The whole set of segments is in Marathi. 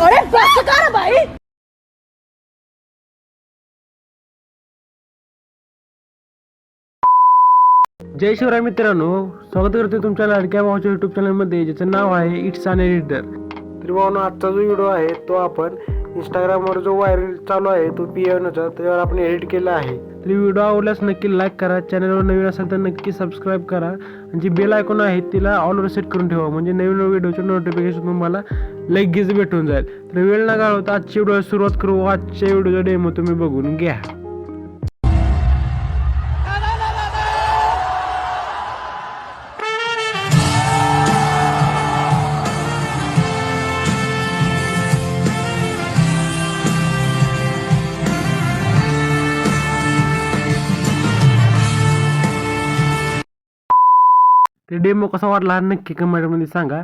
अरे बस कर भाई। जय शिवराय मित्रांनो स्वागत करतो तुमच्या लाडक्या भावाच्या युट्यूब चॅनलमध्ये ज्याचं नाव आहे इट्स आणि रिडर तर भावानो आजचा जो व्हिडिओ आहे तो आपण इंस्टाग्रामवर जो व्हायरल चालू आहे तो पी एनचा त्यावर आपण एडिट केला आहे. तर व्हिडिओ आवडल्यास नक्की लाईक करा चॅनलवर नवीन असेल तर नक्की सबस्क्राईब करा. आणि जी बेल आयकॉन आहे तिला ऑलवर सेट करून ठेवा. म्हणजे नवीन व्हिडिओचे नोटिफिकेशन तुम्हाला लगेच भेटून जाईल. तर वेळ न घालवता आजची व्हिडिओ सुरुवात करू. आजच्या व्हिडिओचा डेमो तुम्ही बघून घ्या. ते डेमो कसा वाटला हा नक्की कमेंटमध्ये सांगा.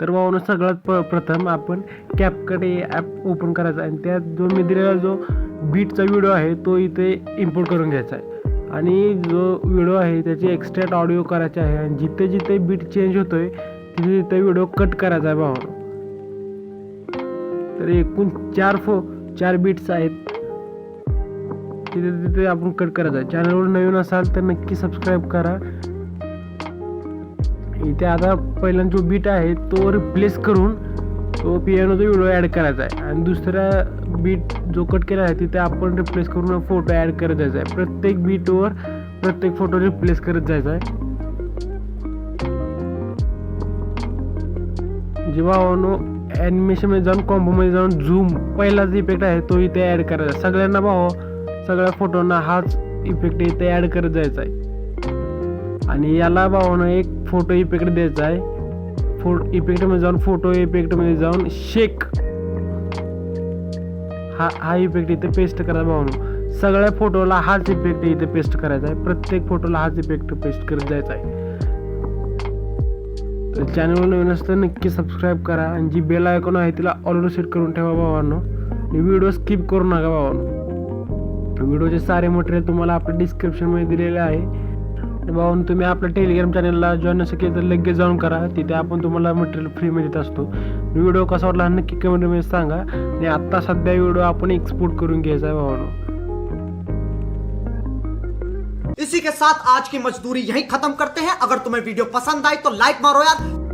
तर भावानं सगळ्यात प प्रथम आपण कॅपकडे ॲप ओपन करायचा आणि त्यात जो मी दिलेला जो बीटचा व्हिडिओ आहे तो इथे इम्पोर्ट करून घ्यायचा आहे. आणि जो व्हिडिओ आहे त्याची एक्स्ट्रॅक्ट ऑडिओ करायचे आहे. आणि जिथे जिथे बीट चेंज होतो आहे तिथे तिथे व्हिडिओ कट करायचा आहे भावानं. तर एकूण चार फो चार बीट्स आहेत. तिथे तिथे आपण कट करायचा आहे. चॅनलवर नवीन असाल तर नक्की सबस्क्राईब करा. इथे आता पहिल्यांदा जो बीट आहे तो रिप्लेस करून तो पियानोचा व्हिडिओ ॲड करायचा आहे. आणि दुसरा बीट जो कट केला आहे तिथे आपण रिप्लेस करून फोटो ॲड करत जायचा आहे. प्रत्येक बीटवर प्रत्येक फोटो रिप्लेस करत जायचा आहे. जेव्हा नो ॲनिमेशनमध्ये जाऊन कॉम्बोमध्ये जाऊन झूम पहिलाच इफेक्ट आहे तो इथे ॲड करायचा सगळ्यांना भाव सगळ्या फोटोंना हाच इफेक्ट इथे ॲड करत जायचा आहे. आणि याला भावानं एक फोटो इफेक्ट द्यायचा आहे. फो इफेक्टमध्ये जाऊन फोटो इफेक्टमध्ये जाऊन शेक हा हा इफेक्ट इथे पेस्ट करायचा भावानं. सगळ्या फोटोला हाच इफेक्ट इथे पेस्ट करायचा आहे. प्रत्येक फोटोला हाच इफेक्ट पेस्ट करत जायचा आहे. तर चॅनलवर नवीन असतं नक्की सबस्क्राईब करा आणि जी बेल आयकॉन आहे तिला ऑलरेडी सेट करून ठेवा भावांनो. आणि व्हिडिओ स्किप करू नका भावांनो. व्हिडिओचे सारे मटेरियल तुम्हाला आपल्या डिस्क्रिप्शनमध्ये दिलेले आहे. आणि भाऊन तुम्ही आपल्या टेलिग्राम चॅनलला जॉईन नसेल केलं तर लगेच जाऊन करा. तिथे आपण तुम्हाला मटेरियल फ्रीमध्ये देत असतो. व्हिडिओ कसा वाटला नक्की कमेंटमध्ये सांगा. आणि आत्ता सध्या व्हिडिओ आपण एक्सपोर्ट करून घ्यायचा आहे भावानो. इसी के साथ आज की मजदूरी यही खत्म करते हैं। अगर तुम्हें वीडियो पसंद आई तो लाइक मारो यार।